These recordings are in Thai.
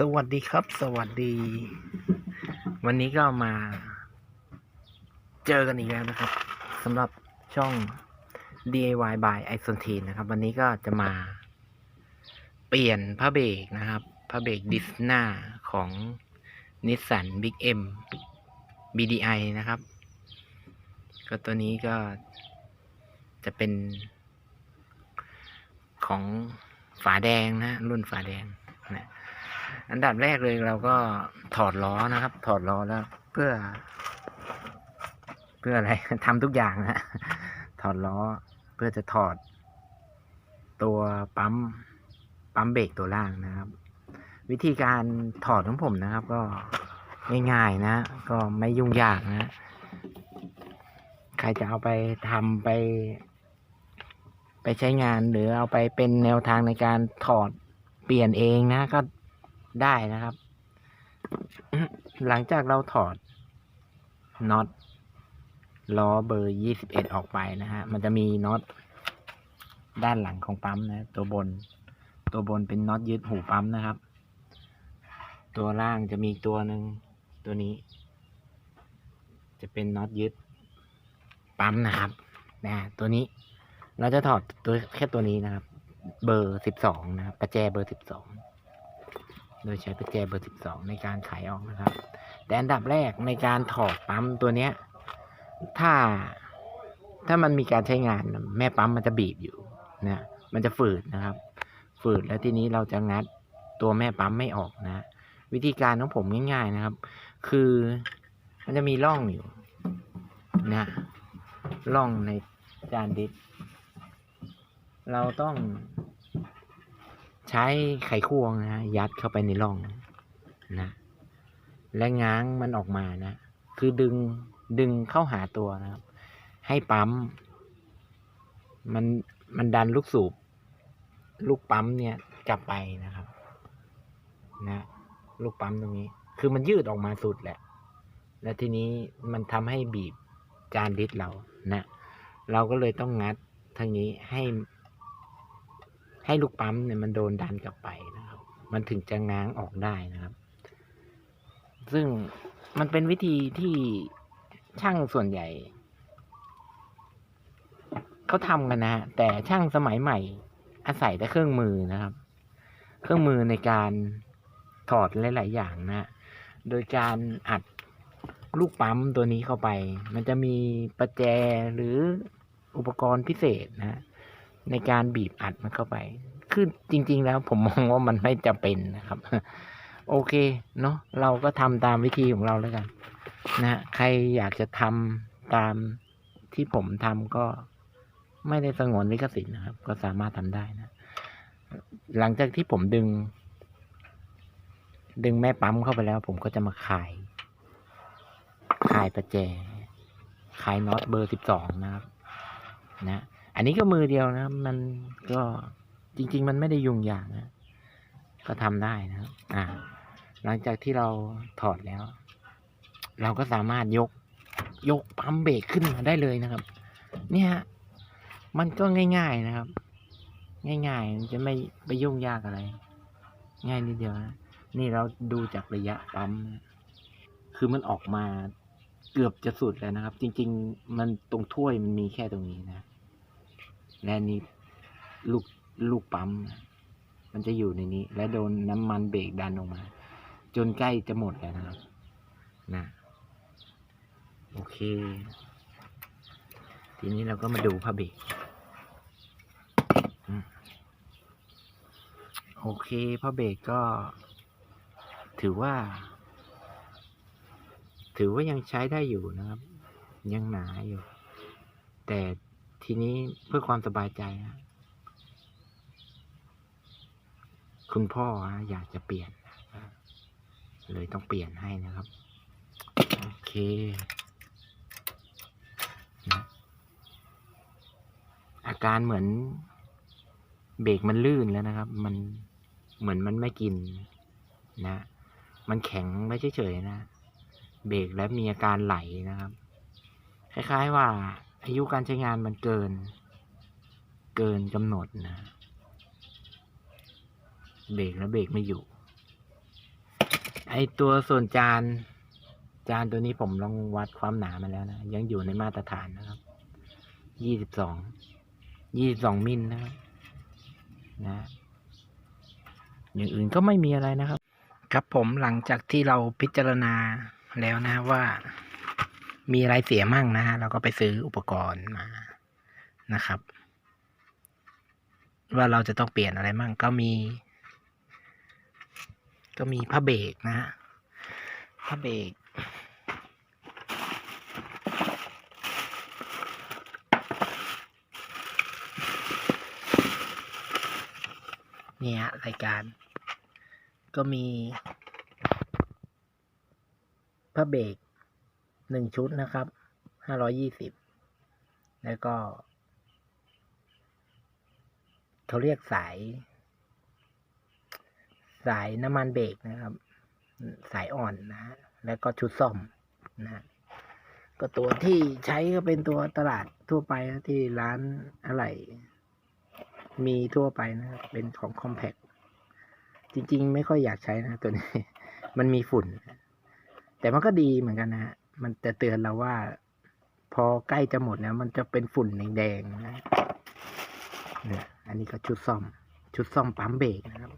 สวัสดีครับ สวัสดี วันนี้ก็มา เจอกันอีกแล้วนะครับสำหรับช่อง DIY by i s o n t e นะครับ วันนี้ก็จะมา เปลี่ยนผ้าเบรกนะครับผ้าเบรกดิสนาของ Nissan Big M BDI นะครับ ก็ตัวนี้ก็จะเป็น ของฝาแดงนะ รุ่นฝาแดงนะ อันดับแรกเลยเราก็ถอดล้อนะครับ ถอดล้อแล้ว เพื่อ เพื่ออะไรทำทุกอย่างนะถอดล้อเพื่อจะถอด ตัวปั๊มปั๊มเบรกตัวล่างนะครับ วิธีการถอดของผมนะครับ ก็ง่ายๆนะ ก็ไม่ยุ่งยากนะใครจะเอาไปทำไป ไปใช้งานหรือเอาไปเป็นแนวทางในการถอดเปลี่ยนเองนะ ก็ ได้นะครับ หลังจากเราถอดน็อตล้อเบอร์ยี่สิบเอ็ดออกไปนะฮะ มันจะมีน็อตด้านหลังของปั๊มนะ ตัวบน ตัวบนเป็นน็อตยึดหูปั๊มนะครับ ตัวล่างจะมีตัวหนึ่งตัวนี้ จะเป็นน็อตยึดปั๊มนะครับนะตัวนี้เราจะถอดตัวแค่ตัวนี้นะครับ เบอร์สิบสองนะครับ ประแจเบอร์สิบสอง โดยใช้ประแจเบอร์สิบสองในการไขออกนะครับ แต่อันดับแรกในการถอดปั๊มตัวเนี้ย ถ้าถ้ามันมีการใช้งานแม่ปั๊มมันจะบีบอยู่นะมันจะฝืดนะครับ ฝืดแล้วทีนี้เราจะงัดตัวแม่ปั๊มไม่ออกนะ วิธีการของผมง่ายๆนะครับ คือมันจะมีร่องอยู่นะร่องในจานดิสเราต้อง ใช้ไขควงนะยัดเข้าไปในร่องนะ และง้างมันออกมานะ คือดึงดึงเข้าหาตัวนะครับ ให้ปั๊ม มันมันดันลูกสูบ ลูกปั๊มเนี่ย กลับไปนะครับ นะ ลูกปั๊มตรงนี้ คือมันยืดออกมาสุดแหละ แล้วทีนี้มันทำให้บีบจานดิสเรานะ เราก็เลยต้องงัดทางนี้ให้ ให้ลูกปั๊มเนี่ยมันโดนดันกลับไปนะครับ มันถึงจะง้างออกได้นะครับ ซึ่งมันเป็นวิธีที่ช่างส่วนใหญ่เขาทำกันนะฮะแต่ช่างสมัยใหม่ อาศัยแต่เครื่องมือนะครับ เครื่องมือในการถอดหลาย ๆ อย่างนะโดยการอัดลูกปั๊มตัวนี้เข้าไป มันจะมีประแจหรืออุปกรณ์พิเศษนะ ในการบีบอัดมันเข้าไป คือจริง ๆ แล้วผมมองว่ามันไม่จะเป็นนะครับ โอเค เนาะเราก็ทำตามวิธีของเราแล้วกัน นะใครอยากจะทำตามที่ผมทำก็ไม่ได้สงวนลิขสิทธิ์นะครับ ก็สามารถทำได้นะ หลังจากที่ผมดึง ดึงแม่ปั๊มเข้าไปแล้ว ผมก็จะมาคลายคลายประแจคลายน็อตเบอร์สิบสองนะครับ นะ อันนี้ก็มือเดียวนะครับ มันก็จริง ๆ มันไม่ได้ยุ่งยากนะ ก็ทำได้นะครับ อ่า หลังจากที่เราถอดแล้ว เราก็สามารถยกยกปั๊มเบรกขึ้นมาได้เลยนะครับ เนี่ยฮะมันก็ง่าย ๆนะครับ ง่ายๆมันจะไม่ไปยุ่งยากอะไร ง่ายนิดเดียวนะนี่เราดูจากระยะปั๊มนะคือมันออกมาเกือบจะสุดแล้วนะครับ จริง ๆ มันตรงถ้วยมันมีแค่ตรงนี้นะ และนี่ลูกลูกปั๊ม มันจะอยู่ในนี้ และโดนน้ำมันเบรกดันออกมา จนใกล้จะหมดแล้วนะครับนะโอเค ทีนี้เราก็มาดูผ้าเบรกโอเคผ้าเบรกก็ ถือว่า ถือว่ายังใช้ได้อยู่นะครับ ยังหนาอยู่ แต่ ทีนี้เพื่อความสบายใจนะคุณพ่อนะอยากจะเปลี่ยนเลยต้องเปลี่ยนให้นะครับ โอเคนะอาการเหมือนเบรกมันลื่นแล้วนะครับ มันเหมือนมันไม่กินนะ มันแข็งไม่เฉยๆนะ เบรกแล้วมีอาการไหลนะครับ คล้ายๆว่า อายุการใช้งานมันเกิน เกินกำหนดนะ เบรกแล้วเบรกไม่อยู่ ไอตัวส่วนจาน จานตัวนี้ผมลองวัดความหนามาแล้วนะ ยังอยู่ในมาตรฐานนะครับ ยี่สิบสอง ยี่สิบสองมิลนะครับ นะ อย่างอื่นก็ไม่มีอะไรนะครับ ครับผมหลังจากที่เราพิจารณาแล้วนะว่า มีอะไรเสียมั่งนะฮะเราก็ไปซื้ออุปกรณ์มานะครับ ว่าเราจะต้องเปลี่ยนอะไรมั่งก็มี ก็มีผ้าเบรกนะฮะผ้าเบรกเนี่ยรายการ ก็มีผ้าเบรก หนึ่งชุดนะครับห้าร้อยี่สิบแล้วก็เขาเรียกสาย สายน้ำมันเบรกนะครับ สายอ่อนนะฮะแล้วก็ชุดซ่อมนะฮะก็ตัวที่ใช้ก็เป็นตัวตลาดทั่วไปนะที่ร้านอะไร มีทั่วไปนะครับเป็นของ Compact จริงๆ ไม่ค่อยอยากใช้นะตัวนี้ มันมีฝุ่น แต่มันก็ดีเหมือนกันนะฮะ มันจะเตือนเราว่า พอใกล้จะหมดแล้วมันจะเป็นฝุ่นแดงๆนะเนี่ยอันนี้ก็ชุดซ่อม ชุดซ่อมปั๊มเบรกนะครับ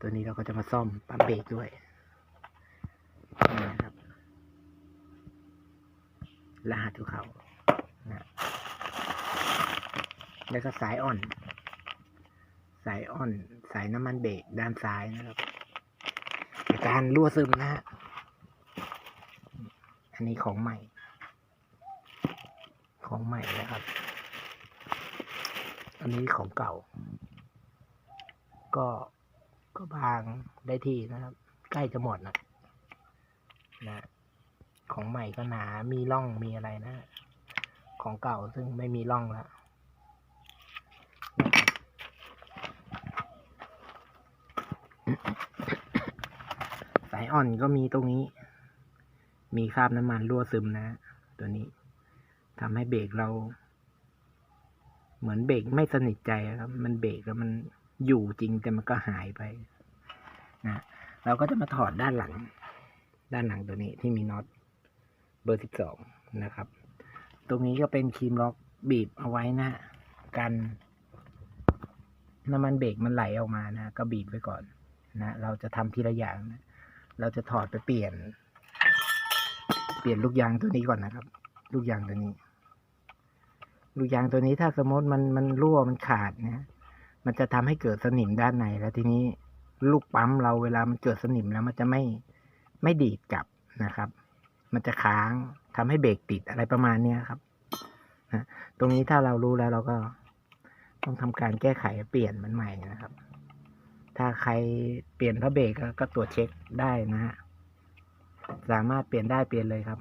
ตัวนี้เราก็จะมาซ่อมปั๊มเบรกด้วยนะครับรหัสของเขานะแล้วก็สายอ่อน สายอ่อน สายน้ำมันเบรกด้านซ้ายนะครับ การรั่วซึมนะฮะ อันนี้ของใหม่ ของใหม่นะครับ อันนี้ของเก่า ก็ก็บางได้ที่นะครับ ใกล้จะหมดนะนะ ของใหม่ก็หนา มีร่องมีอะไรนะ ของเก่าซึ่งไม่มีร่องแล้วสายอ่อนก็มีตรงนี้ มีคราบน้ำมันรั่วซึมนะ ตัวนี้ทำให้เบรกเรา เหมือนเบรกไม่สนิทใจครับ มันเบรกแล้วมันอยู่จริงแต่มันก็หายไปนะเราก็จะมาถอดด้านหลัง ด้านหลังตัวนี้ที่มีน็อตเบอร์สิบสองนะครับ ตรงนี้ก็เป็นครีมล็อกบีบเอาไว้นะ กันน้ำมันเบรกมันไหลออกมานะ ก็บีบไว้ก่อนนะ เราจะทำทีละอย่างนะ เราจะถอดไปเปลี่ยน ปลี่ยนลูกยางตัวนี้ก่อนนะครับ ลูกยางตัวนี้ ลูกยางตัวนี้ถ้าสมมติมันมันรั่วมันขาดนะมันจะทำให้เกิดสนิมด้านในแล้วทีนี้ลูกปั๊มเราเวลามันเกิดสนิมแล้วมันจะไม่ไม่ดีดกลับนะครับ มันจะค้างทำให้เบรกติดอะไรประมาณเนี้ยครับนะตรงนี้ถ้าเรารู้แล้วเราก็ต้องทำการแก้ไขเปลี่ยนมันใหม่นะครับ ถ้าใครเปลี่ยนพระเบรกก็ตรวจเช็คได้นะฮะ สามารถเปลี่ยนได้เปลี่ยนเลยครับ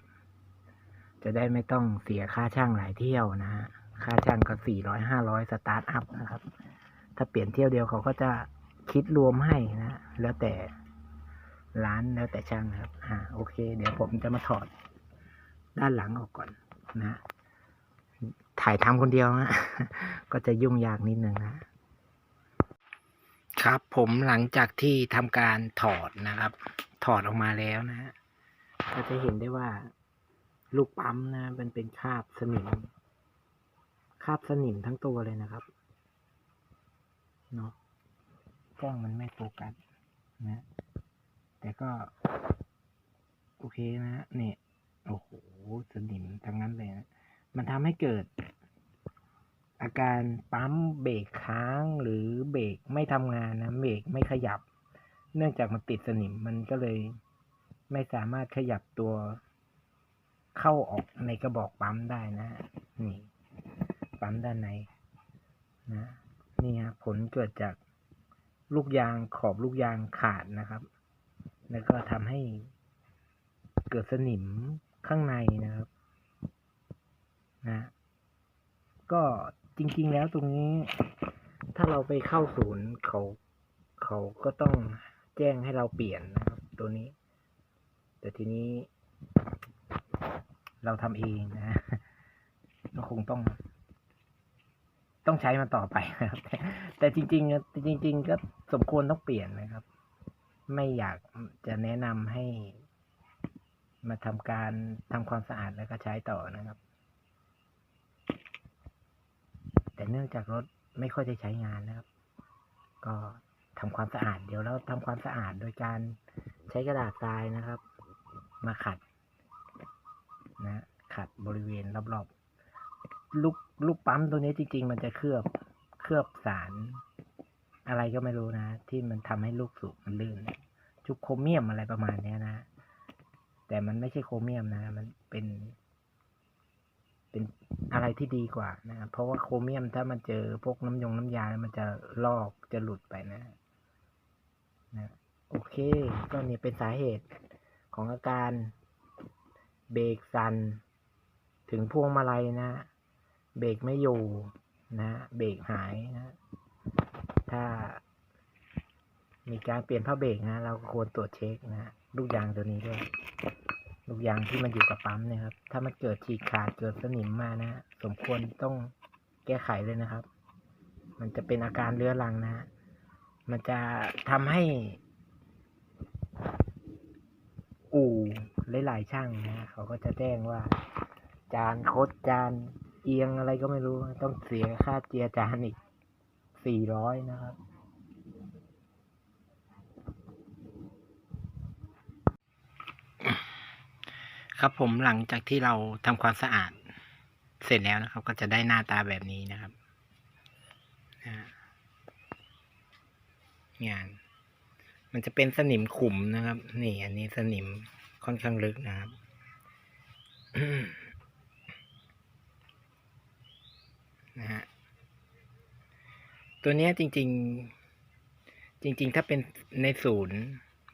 จะได้ไม่ต้องเสียค่าช่างหลายเที่ยวนะฮะค่าช่างก็สี่ร้อยห้าร้อยสตาร์ทอัพนะครับ ถ้าเปลี่ยนเที่ยวเดียวเขาก็จะคิดรวมให้นะแล้วแต่ร้านแล้วแต่ช่างนะครับ อ่า โอเค เดี๋ยวผมจะมาถอดด้านหลังออกก่อนนะถ่ายทำคนเดียวนะก็จะยุ่งยากนิดนึงนะ ครับผมหลังจากที่ทำการถอดนะครับ ถอดออกมาแล้วนะฮะ ก็จะเห็นได้ว่า ลูกปั๊มนะมันเป็นคราบสนิมคราบสนิมทั้งตัวเลยนะครับเนาะกล้องมันไม่โฟกัสนะ แต่ก็ โอเคนะฮะเนี่ยโอ้โหสนิมทั้งนั้นเลยนะมันทำให้เกิด อาการปั๊มเบรกค้างหรือเบรกไม่ทำงานนะเบรกไม่ขยับ เนื่องจากมันติดสนิมมันก็เลย ไม่สามารถขยับตัวเข้าออกในกระบอกปั๊มได้นะ นี่ ปั๊มด้านในนะ นี่ฮะผลเกิดจากลูกยางขอบลูกยางขาดนะครับ แล้วก็ทำให้เกิดสนิมข้างในนะครับ นะ ก็จริง ๆ แล้วตรงนี้ ถ้าเราไปเข้าศูนย์เขา เขาก็ต้องแจ้งให้เราเปลี่ยนนะครับ ตัวนี้ แต่ทีนี้ เราทำเองนะก็คงต้อง ต้องใช้มันต่อไปนะครับ แต่จริงๆจริง ๆ ก็สมควรต้องเปลี่ยนนะครับ ไม่อยากจะแนะนำให้มาทำการทำความสะอาดแล้วก็ใช้ต่อนะครับ แต่เนื่องจากรถไม่ค่อยได้ใช้งานนะครับ ก็ทำความสะอาด เดี๋ยวเราทำความสะอาดโดยการใช้กระดาษทรายนะครับ มาขัดนะขัดบริเวณรอบๆลูกลูกปั๊มตัวนี้จริง ๆ มันจะเคลือบเคลือบสาร อะไรก็ไม่รู้นะ ที่มันทำให้ลูกสูบมันลื่นจุกโครเมียมอะไรประมาณเนี้ยนะ แต่มันไม่ใช่โครเมียมนะ มันเป็น เป็นอะไรที่ดีกว่านะเพราะว่าโครเมียมถ้ามันเจอพวกน้ำยงน้ำยา มันจะลอกจะหลุดไปนะนะ โอเค ก็นี่เป็นสาเหตุ ของอาการเบรกสั่นถึงพวงมาลัยนะเบรกไม่อยู่นะเบรกหายนะถ้า มีการเปลี่ยนผ้าเบรกนะ เราควรตรวจเช็คนะลูกยางตัวนี้ด้วย ลูกยางที่มันอยู่กับปั๊มเนะครับ ถ้ามันเกิดฉีกขาดเกิดสนิมมานะสมควรต้องแก้ไขเลยนะครับ มันจะเป็นอาการเรื้อรังนะ มันจะทำให้ อู่ หลายๆช่างนะเขาก็จะแจ้งว่า จานคดจานเอียงอะไรก็ไม่รู้ต้องเสียค่าเจียจานอีกสี่ร้อยนะครับ ครับผมหลังจากที่เราทำความสะอาดเสร็จแล้วนะครับ ก็จะได้หน้าตาแบบนี้นะครับนะฮะงาน มันจะเป็นสนิมขุมนะครับ นี่อันนี้สนิม ค่อนข้างลึกนะครับนะฮะตัวนี้จริง ๆ จริง ๆ ถ้าเป็นในศูนย์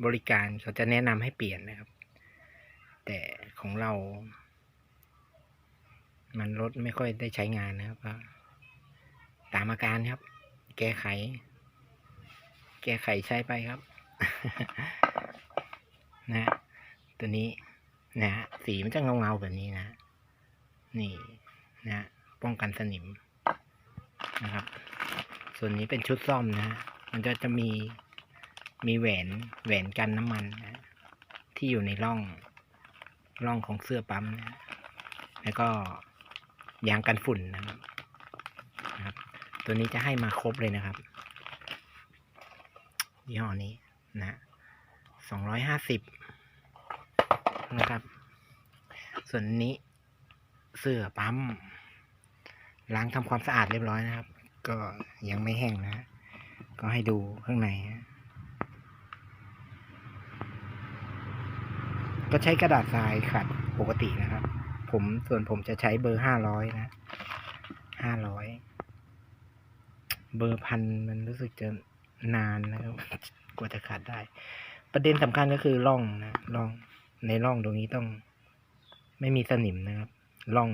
บริการเขาจะแนะนำให้เปลี่ยนนะครับ แต่ของเรา มันรถไม่ค่อยได้ใช้งานนะครับก็ตามอาการครับ แก้ไข แก้ไขใช้ไปครับ นะฮะ ตัวนี้นะฮะสีมันจะเงาเงาๆแบบนี้นะ นี่นะฮะป้องกันสนิมนะครับ ส่วนนี้เป็นชุดซ่อมนะ มันก็จะมีมีแหวนแหวนกันน้ำมันนะที่อยู่ในร่องร่องของเสื้อปั๊มนะฮะแล้วก็ยางกันฝุ่นนะครับนะครับ ตัวนี้จะให้มาครบเลยนะครับยี่ห้อนี้นะสองร้อยห้าสิบ นะครับ ส่วนนี้เสื้อปั๊ม ล้างทำความสะอาดเรียบร้อยนะครับ ก็ยังไม่แห้งนะ ก็ให้ดูข้างใน ก็ใช้กระดาษทรายขัดปกตินะครับ ผมส่วนผมจะใช้เบอร์ห้าร้อยนะห้าร้อยเบอร์พันมันรู้สึกจะนานนะครับ กว่าจะขัดได้ ประเด็นสำคัญก็คือร่องนะร่อง ในร่องตรงนี้ต้องไม่มีสนิมนะครับร่อง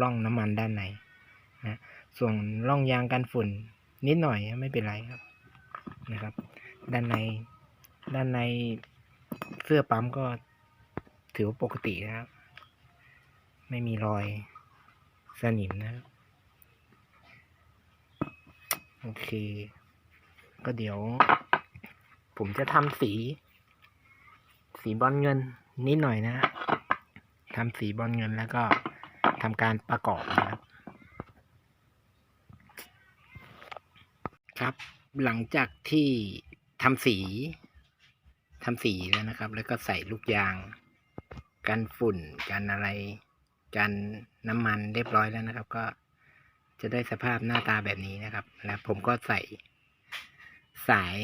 ร่องน้ำมันด้านในนะส่วนร่องยางกันฝุ่นนิดหน่อยไม่เป็นไรครับนะครับ ด้านในด้านในเสื้อปั๊มก็ถือว่าปกตินะครับ ไม่มีรอยสนิมนะครับโอเค ก็เดี๋ยว ผมจะทำสี สีบอลเงิน นิดหน่อยนะทำสีบอลเงินแล้วก็ทำการประกอบนะครับ ครับ หลังจากที่ทำสีทำสีแล้วนะครับ แล้วก็ใส่ลูกยาง กันฝุ่น กันอะไร กันน้ำมันเรียบร้อยแล้วนะครับ ก็จะได้สภาพหน้าตาแบบนี้นะครับ แล้วผมก็ใส่สาย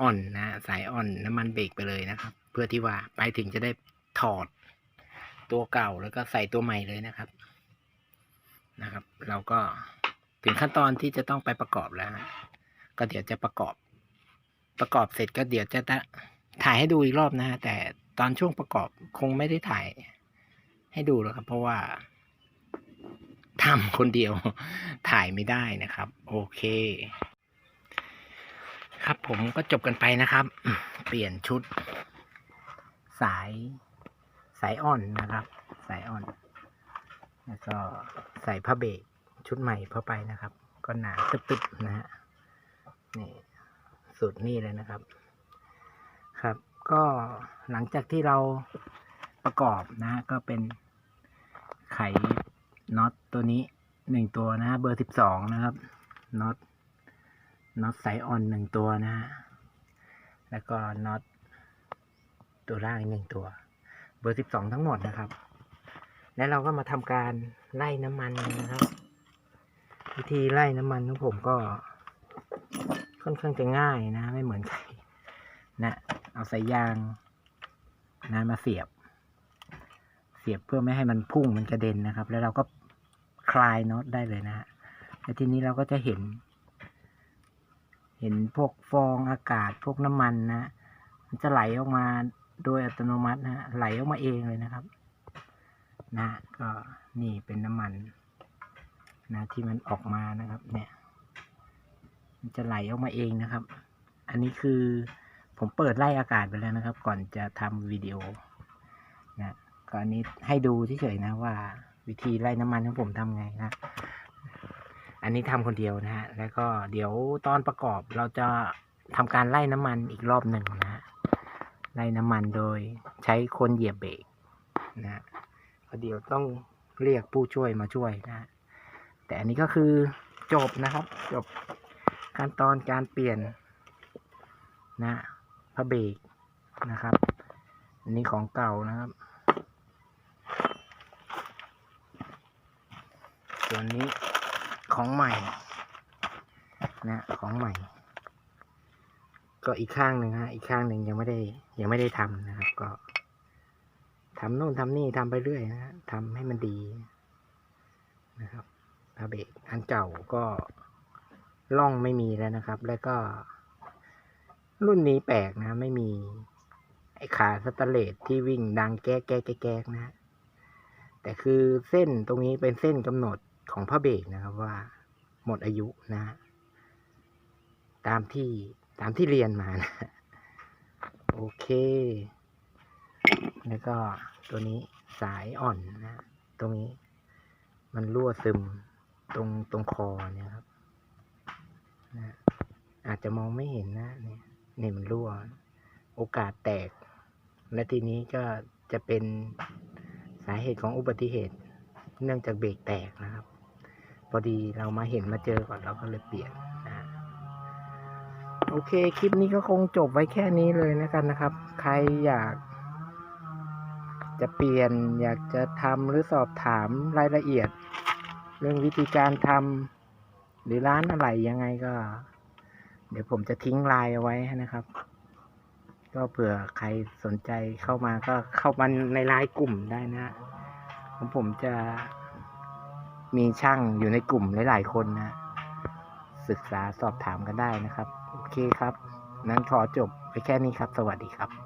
อ่อนนะ สายอ่อนน้ำมันเบรกไปเลยนะครับ เพื่อที่ว่าไปถึงจะได้ถอดตัวเก่าแล้วก็ใส่ตัวใหม่เลยนะครับ นะครับ เราก็ถึงขั้นตอนที่จะต้องไปประกอบแล้ว ก็เดี๋ยวจะประกอบ ประกอบเสร็จก็เดี๋ยวจะถ่ายให้ดูอีกรอบนะฮะแต่ตอนช่วงประกอบคงไม่ได้ถ่ายให้ดูแล้วครับ เพราะว่าทำคนเดียวถ่ายไม่ได้นะครับ โอเค ครับผมก็จบกันไปนะครับ เปลี่ยนชุด สายสายอ่อนนะครับ สายอ่อน แล้วก็ใส่ผ้าเบรกชุดใหม่เข้าไปนะครับ ก็หนาตึบๆนะฮะนี่สุดนี่เลยนะครับ ครับ ก็หลังจากที่เราประกอบนะ ก็เป็นไขน็อตตัวนี้หนึ่งตัวนะเบอร์สิบสองนะครับน็อตน็อตไซออนหนึ่งตัวนะฮะแล้วก็น็อต ตัวล่างอีกหนึ่งตัว เบอร์สิบสองทั้งหมดนะครับ แล้วเราก็มาทำการไล่น้ำมันนะครับ วิธีไล่น้ำมันของผมก็ค่อนข้างจะง่ายนะ ไม่เหมือนใครนะเอาสายยางนะมาเสียบ เสียบเพื่อไม่ให้มันพุ่งมันกระเด็นนะครับ แล้วเราก็คลายน็อตได้เลยนะฮะแล้วทีนี้เราก็จะเห็น เห็นพวกฟองอากาศพวกน้ำมันนะ มันจะไหลออกมา โดยอัตโนมัตินะฮะไหลออกมาเองเลยนะครับ นะก็นี่เป็นน้ำมันนะที่มันออกมานะครับ เนี่ย มันจะไหลออกมาเองนะครับ อันนี้คือผมเปิดไล่อากาศไปแล้วนะครับ ก่อนจะทำวิดีโอนะก็อันนี้ให้ดูเฉยๆนะว่า วิธีไล่น้ำมันของผมทำไงนะอันนี้ทำคนเดียวนะฮะแล้วก็เดี๋ยวตอนประกอบเราจะทำการไล่น้ำมันอีกรอบหนึ่งนะฮะ ไล่น้ำมันโดยใช้คนเหยียบเบรกนะฮะเดี๋ยวต้องเรียกผู้ช่วยมาช่วยนะฮะแต่อันนี้ก็คือจบนะครับ จบขั้นตอนการเปลี่ยนนะพระเบรกนะครับอันนี้ของเก่านะครับ ส่วนนี้ของใหม่นะของใหม่ ก็อีกข้างหนึ่งฮะอีกข้างหนึ่งยังไม่ได้ ยังไม่ได้ทำนะครับ ก็ทำโน่นทำนี่ทำไปเรื่อยนะฮะทำให้มันดีนะครับพระเบรกอันเก่าก็ล่องไม่มีแล้วนะครับ แล้วก็ รุ่นนี้แปลกนะ ไม่มี ไอ้ขาสแตเลสที่วิ่งดังแก๊กแก๊กแก๊กแก๊กนะแต่คือเส้นตรงนี้เป็นเส้นกำหนดของพระเบรกนะครับว่า หมดอายุนะ ตามที่ ตามที่เรียนมานะ โอเค แล้วก็ตัวนี้สายอ่อนนะ ตรงนี้ มันรั่วซึมตรงตรงคอเนี่ยครับนะอาจจะมองไม่เห็นนะเนี่ยนี่มันรั่ว โอกาสแตก และทีนี้ก็จะเป็นสาเหตุของอุบัติเหตุ เนื่องจากเบรกแตกนะครับ พอดีเรามาเห็นมาเจอก่อนเราก็เลยเปลี่ยนนะ โอเค คลิปนี้ก็คงจบไว้แค่นี้เลยนะกันนะครับ ใครอยาก จะเปลี่ยนอยากจะทำหรือสอบถามรายละเอียด เรื่องวิธีการทำหรือร้านอะไรยังไงก็ เดี๋ยวผมจะทิ้งไลน์เอาไว้นะครับ ก็เผื่อใครสนใจเข้ามาก็เข้ามาในไลน์กลุ่มได้นะของผมจะมีช่างอยู่ในกลุ่มหลาย ๆ คนนะศึกษาสอบถามกันได้นะครับ เคครับ นั้นขอจบไปแค่นี้ครับ สวัสดีครับ